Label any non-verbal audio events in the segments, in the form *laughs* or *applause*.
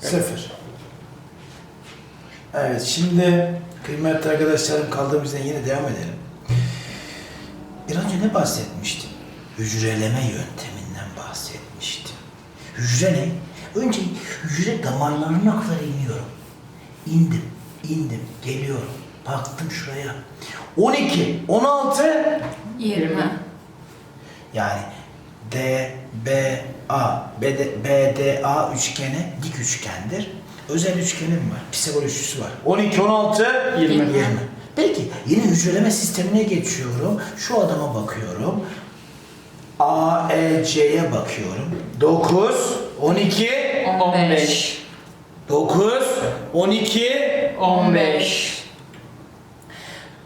Sıfır. Evet şimdi kıymetli arkadaşlarım kaldığımız yerden yine devam edelim. Bir önce ne bahsetmiştim? Hücreleme yönteminden bahsetmiştim. Hücre ne? Önce hücre damarlarına kadar iniyorum. İndim, indim, geliyorum. Baktım şuraya. 12, 16, 20. yani D, B, A, B, D, B, D, A üçgeni dik üçgendir. Özel üçgenim var. Pisagor üçlüsü var. 12, 16, 20. 20. Peki yine hücreleme sistemine geçiyorum. Şu adama bakıyorum. A, E, C'ye bakıyorum. 9, 12, 15. 9, 12, 15.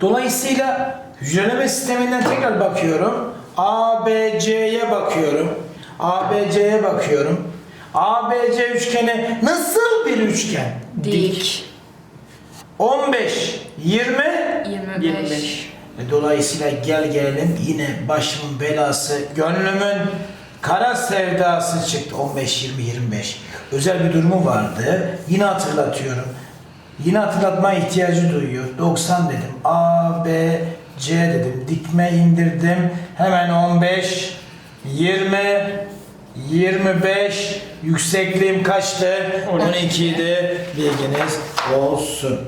Dolayısıyla hücreleme sisteminden tekrar bakıyorum. A, B, C'ye bakıyorum. A, B, C'ye bakıyorum. A, B, C üçgeni nasıl bir üçgen? Dik. 15, 20. 25. 25. Ve dolayısıyla gel gelelim yine başımın belası, gönlümün kara sevdası çıktı. 15, 20, 25. Özel bir durumu vardı. Yine hatırlatıyorum. Yine hatırlatma ihtiyacı duyuyor. 90 dedim. A, B, C dedim. Dikme indirdim. Hemen 15, 20, 25. Yüksekliğim kaçtı? 12 idi. Bilginiz olsun.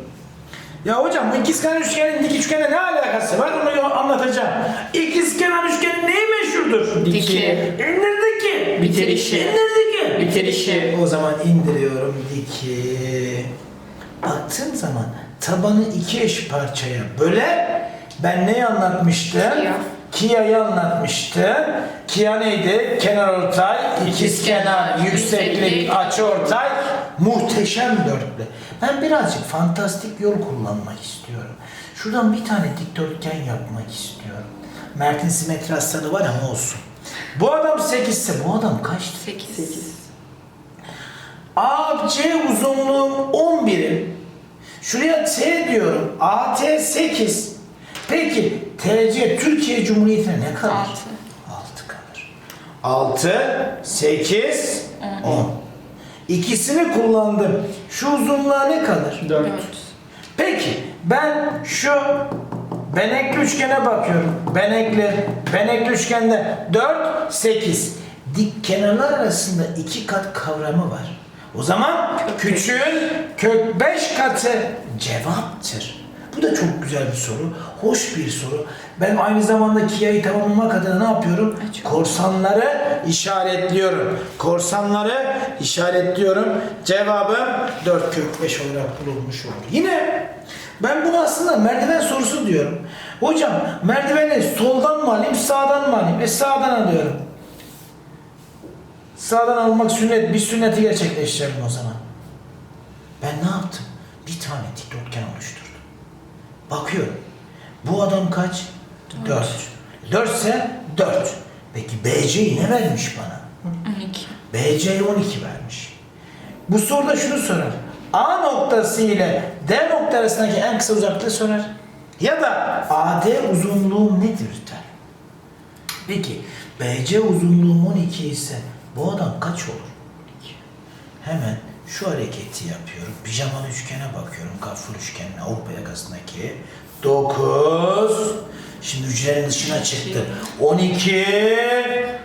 Ya hocam bu ikizkenar üçgenin dik üçgenle ne alakası var onu anlatacağım. İkizkenar üçgenin neyi meşhurdur? Diki. İndirdiki. Bitirişi. İndirdiki. Bitirişi. O zaman indiriyorum diki. Baktığım zaman tabanı iki eş parçaya böler. Ben neyi anlatmıştım? Kia. Kia'yı anlatmıştım. Kia neydi? Kenar ortay, ikiz kenar, yükseklik, Yükseklik. açı ortay, muhteşem dörtlü. Ben birazcık fantastik yol kullanmak istiyorum. Şuradan bir tane dikdörtgen yapmak istiyorum. Mert'in simetri hastalığı var ama olsun. Bu adam 8 ise bu adam kaçtı? 8. 8. AC uzunluğum 11'im. Şuraya T diyorum. AT 8. Peki TC Türkiye Cumhuriyeti'ne ne kalır? 6. 6 kalır. 6, 8, 10. İkisini kullandım. Şu uzunluğa ne kalır? 4. 4. Peki ben şu benekli üçgene bakıyorum. Benekli, benekli üçgende 4, 8. Dik kenarlar arasında iki kat kavramı var. O zaman küçüğün kök 5 katı cevaptır. Bu da çok güzel bir soru. Hoş bir soru. Ben aynı zamanda Kia'yı tamamlamak adına ne yapıyorum? Ay, çok Korsanları işaretliyorum. Korsanları işaretliyorum. Cevabım 4 kök 5 olarak bulunmuş oldu. Yine ben bunu aslında merdiven sorusu diyorum. Hocam merdiveni soldan mı alayım sağdan mı alayım? E sağdan alıyorum. Sağdan almak sünnet. Bir sünneti gerçekleştirelim o zaman. Ben ne yaptım? Bir tane dikdörtgen oluşturdum. Bakıyorum. Bu adam kaç? 4. 4 ise 4. Peki BC'yi ne vermiş bana? 12. BC'yi 12 vermiş. Bu soruda şunu sorar. A noktası ile D noktası arasındaki en kısa uzaklığı sorar. Ya da AD uzunluğum nedir der. Peki BC uzunluğum 12 ise bu adam kaç olur? Hemen şu hareketi yapıyorum. Pijamalı üçgene bakıyorum. Gafur üçgenine Avrupa yakasındaki. 9. Şimdi hücrenin dışına çıktı. 12.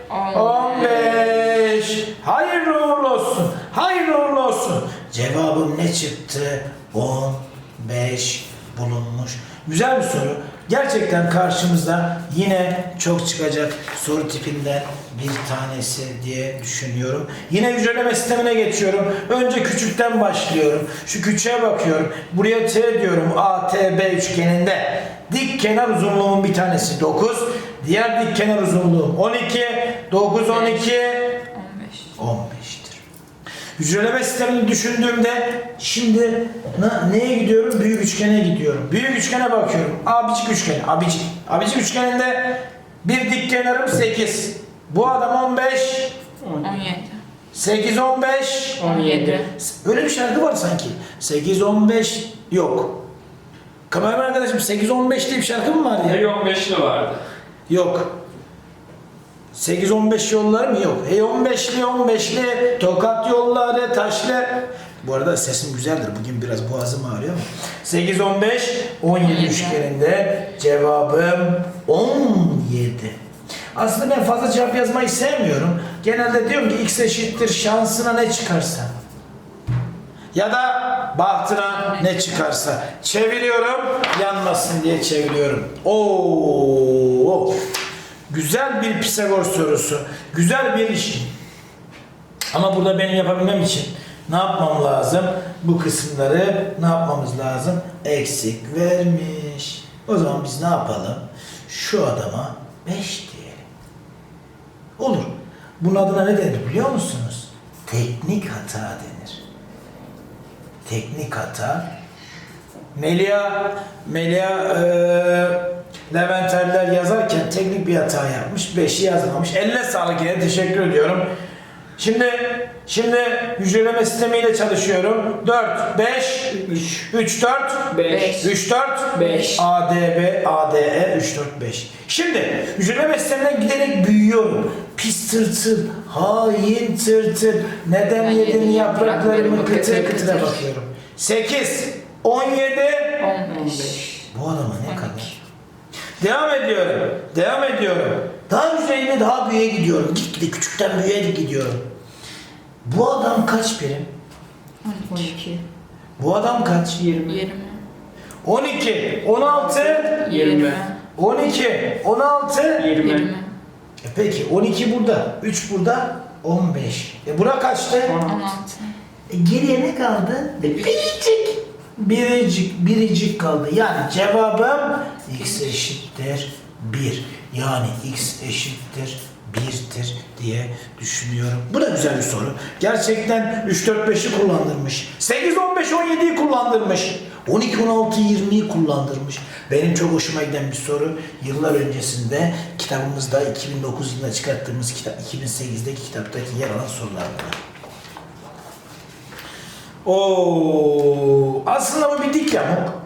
15. Hayırlı uğurlu olsun. Hayırlı uğurlu olsun. Cevabım ne çıktı? 15 bulunmuş. Güzel bir soru. Gerçekten karşımızda yine çok çıkacak soru tipinden bir tanesi diye düşünüyorum. Yine hücreleme sistemine geçiyorum. Önce küçükten başlıyorum. Şu küçüğe bakıyorum. Buraya T diyorum. ATB üçgeninde. Dik kenar uzunluğum bir tanesi 9. Diğer dik kenar uzunluğum 12. 9, 12, 15. 15'tir. Hücreleme sistemini düşündüğümde şimdi ne- neye gidiyorum? Büyük üçgene gidiyorum. Büyük üçgene bakıyorum. Abicik üçgeni. Abicik. Abicik üçgeninde bir dik kenarım 8. Bu adam 15. 17. 8, 15. 17. Öyle bir şarkı var sanki. 8, 15 yok. Kameraman arkadaşım 8, 15 diye bir şarkı mı var ya? Yok 5'li vardı. Yok. 8-15 yolları mı? Yok. E 15'li 15'li Tokat yolları, taşlı. Bu arada sesim güzeldir. Bugün biraz boğazım ağrıyor ama. 8 15 17 17. üçgeninde cevabım 17. Aslında ben fazla cevap yazmayı sevmiyorum. Genelde diyorum ki x eşittir şansına ne çıkarsa. Ya da bahtına ne çıkarsa. Çeviriyorum, yanmasın diye çeviriyorum. Oo! Güzel bir Pisagor sorusu. Güzel bir iş. Ama burada benim yapabilmem için ne yapmam lazım? Bu kısımları ne yapmamız lazım? Eksik vermiş. O zaman biz ne yapalım? Şu adama 5 diyelim. Olur. Bunun adına ne denir biliyor musunuz? Teknik hata denir. Teknik hata. Melia, Melia eee Leventerler yazarken teknik bir hata yapmış. 5'i yazmamış. Elle sağlık yine teşekkür ediyorum. Şimdi şimdi hücreleme sistemiyle çalışıyorum. 4, 5, 3, 3, 4, 5, 3, 4, 5, ADB, ADE 3, 4, 5. Şimdi hücreleme sisteminden giderek büyüyorum. Pis tırtıl, hain tırtıl, neden yedin yapraklarımı kıtır kıtır kıtıra kıtır. bakıyorum. 8, 17, 15. bu adama ne 12. kadar? Devam ediyorum. Devam ediyorum. Daha üzerine daha büyüğe gidiyorum. Gitgide küçükten büyüğe gidiyorum. Bu adam kaç birim? 12, Bu adam kaç? 20, 20. 12, 16, 20. 12, 16. 20, 20. E peki 12 burada, 3 burada, 15. E bura kaçtı? 16, 16. E geriye ne kaldı? E biricik. Biricik, biricik kaldı. Yani cevabım x eşittir 1. Yani x eşittir 1'tir diye düşünüyorum. Bu da güzel bir soru. Gerçekten 3, 4, 5'i kullandırmış. 8, 15, 17'yi kullandırmış. 12, 16, 20'yi kullandırmış. Benim çok hoşuma giden bir soru. Yıllar öncesinde kitabımızda 2009 yılında çıkarttığımız kitap 2008'deki kitaptaki yer alan sorular bunlar. Oo, aslında bu bir dik yamuk.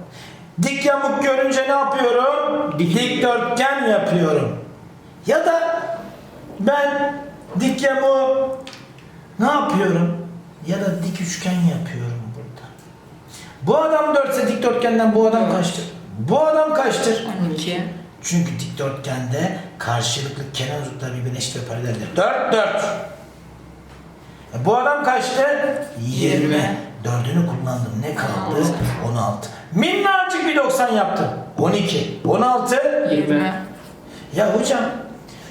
Dik yamuk görünce ne yapıyorum? Dikdörtgen yapıyorum. Ya da ben dik yamuğu ne yapıyorum? Ya da dik üçgen yapıyorum burada. Bu adam dörtse dikdörtgenden bu adam kaçtır? Bu adam kaçtır? 12. Çünkü dikdörtgende karşılıklı kenar uzunlukları birbirine eşit ve paraleldir. 4 4. E bu adam kaçtı? 20. 20. Dördünü kullandım. Ne kaldı? 16. 16. Minnacık bir 90 yaptım. 12. 16. 20, Ya hocam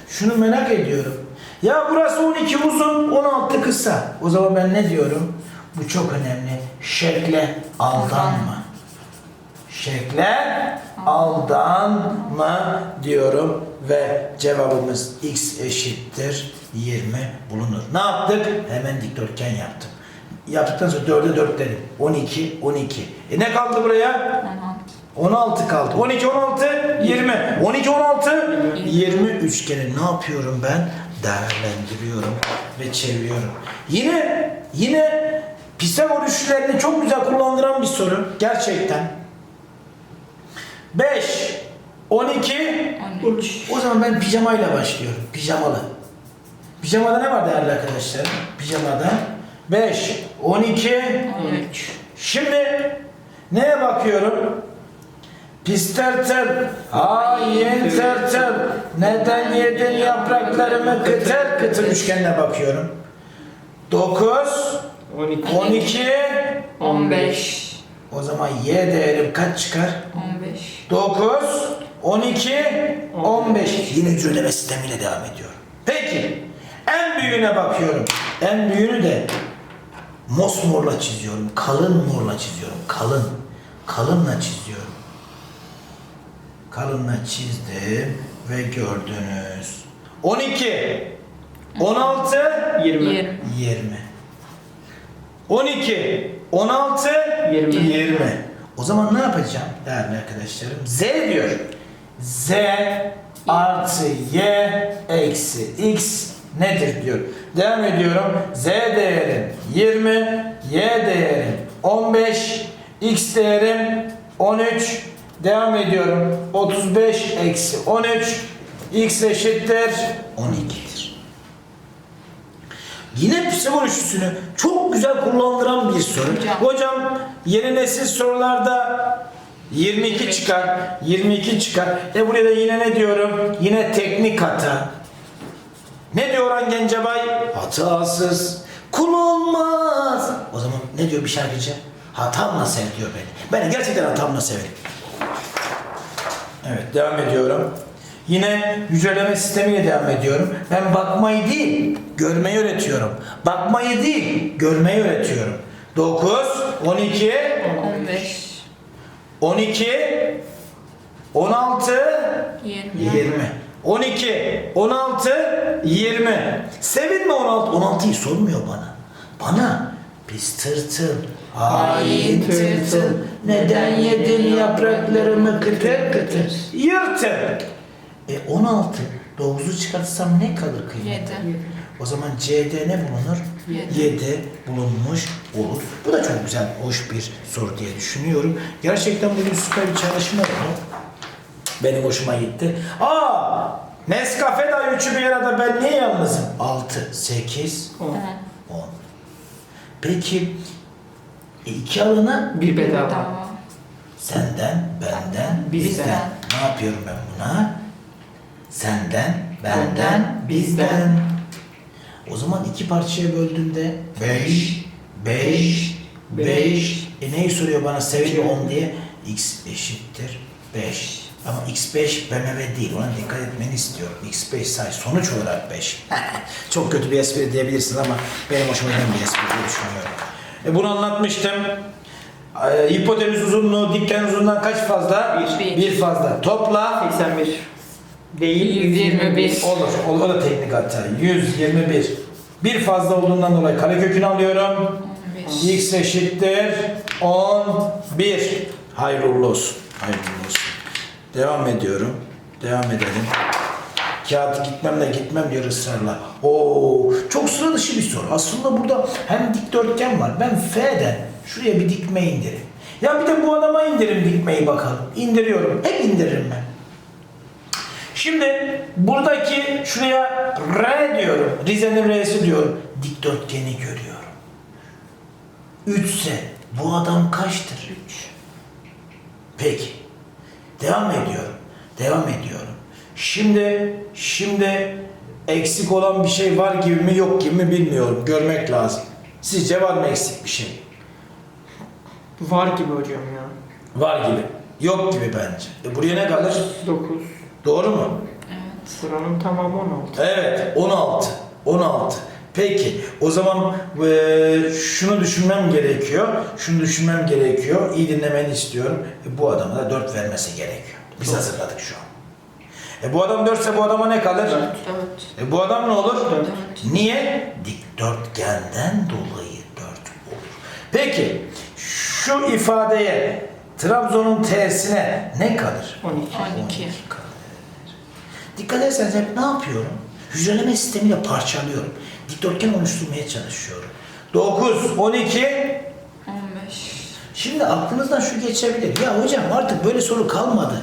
şunu merak ediyorum. Ya burası 12 uzun, 16 kısa. O zaman ben ne diyorum? Bu çok önemli. Şekle aldanma. Şekle aldanma diyorum ve cevabımız x eşittir 20 bulunur. Ne yaptık? Hemen dikdörtgen yaptım. Yaptıktan sonra 4'e 4 dedim. 12, 12. E ne kaldı buraya? 16. 16 kaldı. 12, 16, 20. 12, 16, 20 üçgeni ne yapıyorum ben? Değerlendiriyorum ve çeviriyorum. Yine yine Pisagor üçlerini çok güzel kullandıran bir soru. Gerçekten. 5, 12, 13. o zaman ben pijamayla başlıyorum. Pijamalı. Pijamada ne var değerli arkadaşlar? Pijamada 5, 12, 13. Şimdi neye bakıyorum? Pis tırtıl, hain tırtıl, neden yedin yapraklarımı kıtır kıtır üçgenine bakıyorum. 9, 12, 12, 15. o zaman y değerim kaç çıkar? 15. 9, 12, 15. Yine hücreleme sistemiyle devam ediyorum. Peki, en büyüğüne bakıyorum. En büyüğünü de mosmorla çiziyorum. Kalın morla çiziyorum. Kalın. Kalınla çiziyorum. Kalınla çizdim ve gördünüz. 12, 16, 20, 20. 20. 12, 16, 20. 20. O zaman ne yapacağım değerli arkadaşlarım? Z diyor. Z artı Y eksi X nedir diyor. Devam ediyorum. Z değerim 20, Y değerim 15, X değerim 13. Devam ediyorum. 35 eksi 13, X eşittir 12. Yine Pisagor üçlüsünü çok güzel kullandıran bir soru. Hocam. Hocam yeni nesil sorularda 22 çıkar. 22 çıkar. E buraya da yine ne diyorum? Yine teknik hata. Ne diyor Orhan Gencebay? Hatasız kul olmaz. O zaman ne diyor bir şarkıcı? Hatamla sev diyor beni. Beni gerçekten hatamla severim. Evet devam ediyorum. Yine hücreleme sistemiyle devam ediyorum. Ben bakmayı değil, görmeyi öğretiyorum. Bakmayı değil, görmeyi öğretiyorum. 9, 12, 15. 12, 16, 20. 20. 12, 16, 20. Sevinme 16. 16'yı sormuyor bana. Bana pis tırtıl, hain tırtıl, neden yedin yapraklarımı kıtır kıtır, yırtın. E 16, 9'u çıkartsam ne kalır kıymetli? 7. O zaman C'de ne bulunur? Yedi. 7 bulunmuş olur. Bu da çok güzel, hoş bir soru diye düşünüyorum. Gerçekten bugün süper bir çalışma oldu. Benim hoşuma gitti. Aa! Nescafe da üçü bir arada ben niye yalnızım? 6, 8, 10. 10. Peki iki alını Bir bedava. Senden, benden, bizden. Bizden. Ne yapıyorum ben buna? Senden, benden, Benden, bizden. O zaman iki parçaya böldüğümde 5, 5, 5. E neyi soruyor bana sevgili 10 diye? X eşittir 5. Ama x5 BMW değil. Ona dikkat etmeni istiyorum. x5 say sonuç olarak 5. *laughs* Çok kötü bir espri diyebilirsin ama benim hoşuma giden bir espri diye düşünüyorum. E bunu anlatmıştım. E, hipotenüs uzunluğu dikten uzunluğundan kaç fazla? Bir. Bir fazla. Topla. 81. Değil 121. Olur. O o da teknik hata. 121. Bir fazla olduğundan dolayı karekökünü alıyorum. 15. X eşittir 11. Hayırlı olsun. Hayırlı olsun. Devam ediyorum. Devam edelim. Kağıt gitmem de gitmem diyor ısrarla. Oo, çok sıra dışı bir soru. Aslında burada hem dikdörtgen var. Ben F'den şuraya bir dikme indireyim. Ya bir de bu adama indirim dikmeyi bakalım. İndiriyorum. Hep indiririm ben. Şimdi buradaki şuraya R diyorum. Rize'nin R'si diyorum. Dikdörtgeni görüyorum. 3 ise bu adam kaçtır? 3. Peki. Devam ediyorum. Devam ediyorum. Şimdi şimdi eksik olan bir şey var gibi mi yok gibi mi bilmiyorum. Görmek lazım. Sizce var mı eksik bir şey? Var gibi hocam ya. Var gibi. Yok gibi bence. E buraya ne kalır? 9. Doğru mu? Evet. Sıranın tamamı 16. Evet, 16. 16. Peki, o zaman eee, şunu düşünmem gerekiyor. Şunu düşünmem gerekiyor. İyi dinlemeni istiyorum. E, bu adama da 4 vermesi gerekiyor. Biz Doğru. hazırladık şu an. E, bu adam 4 ise bu adama ne kalır? 4. 4. E, bu adam ne olur? Dört. Niye? Dikdörtgenden dolayı 4 olur. Peki, şu ifadeye Trabzon'un T'sine ne kalır? 12. 12. kalır. Dikkat ederseniz hep ne yapıyorum? Hücreleme sistemiyle parçalıyorum. Dikdörtgen oluşturmaya çalışıyorum. 9, 12. 15. Şimdi aklınızdan şu geçebilir. Ya hocam artık böyle soru kalmadı.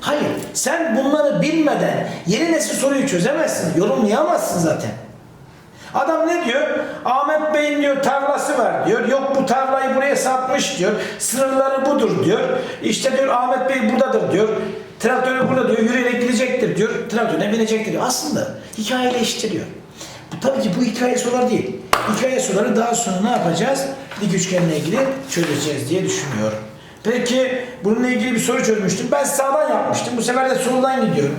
Hayır, sen bunları bilmeden yeni nesil soruyu çözemezsin, yorumlayamazsın zaten. Adam ne diyor? Ahmet Bey'in diyor tarlası var diyor. Yok bu tarlayı buraya satmış diyor. Sınırları budur diyor. İşte diyor Ahmet Bey buradadır diyor. Traktörü burada diyor. Yürüyerek gidecektir diyor. Traktörüne binecektir diyor. Aslında hikayeleştiriyor. Tabii ki bu hikaye soruları değil. Hikaye soruları daha sonra ne yapacağız? Dik üçgenle ilgili çözeceğiz diye düşünüyorum. Peki bununla ilgili bir soru çözmüştüm. Ben sağdan yapmıştım. Bu sefer de soldan gidiyorum.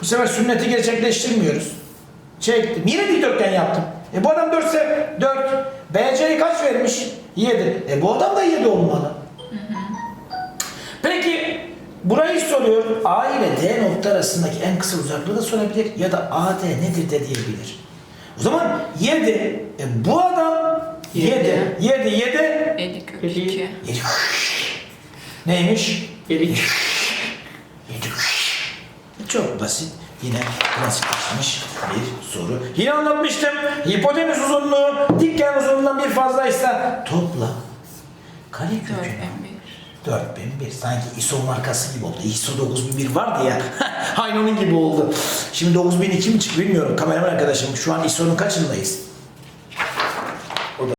Bu sefer sünneti gerçekleştirmiyoruz. Çektim. Yine dikdörtgen yaptım. E bu adam 4 ise 4. BC'yi kaç vermiş? 7. E bu adam da 7 olmalı. Peki burayı soruyor. A ile D nokta arasındaki en kısa uzaklığı da sorabilir ya da AD nedir de diyebilir. O zaman 7. E bu adam 7. Yedi. 7 7 50 kök Yedi. 2. Neymiş? 7. Çok basit. Yine klasikleşmiş bir soru. Yine anlatmıştım. Hipotenüs uzunluğu dikgen uzunluğundan bir fazlaysa topla. Kare kökünü. 4001. 4001 sanki ISO markası gibi oldu. ISO 9001 vardı ya. *laughs* Aynı onun gibi oldu. Şimdi 9002 mi çıktı bilmiyorum. Kameraman arkadaşım şu an ISO'nun kaçındayız?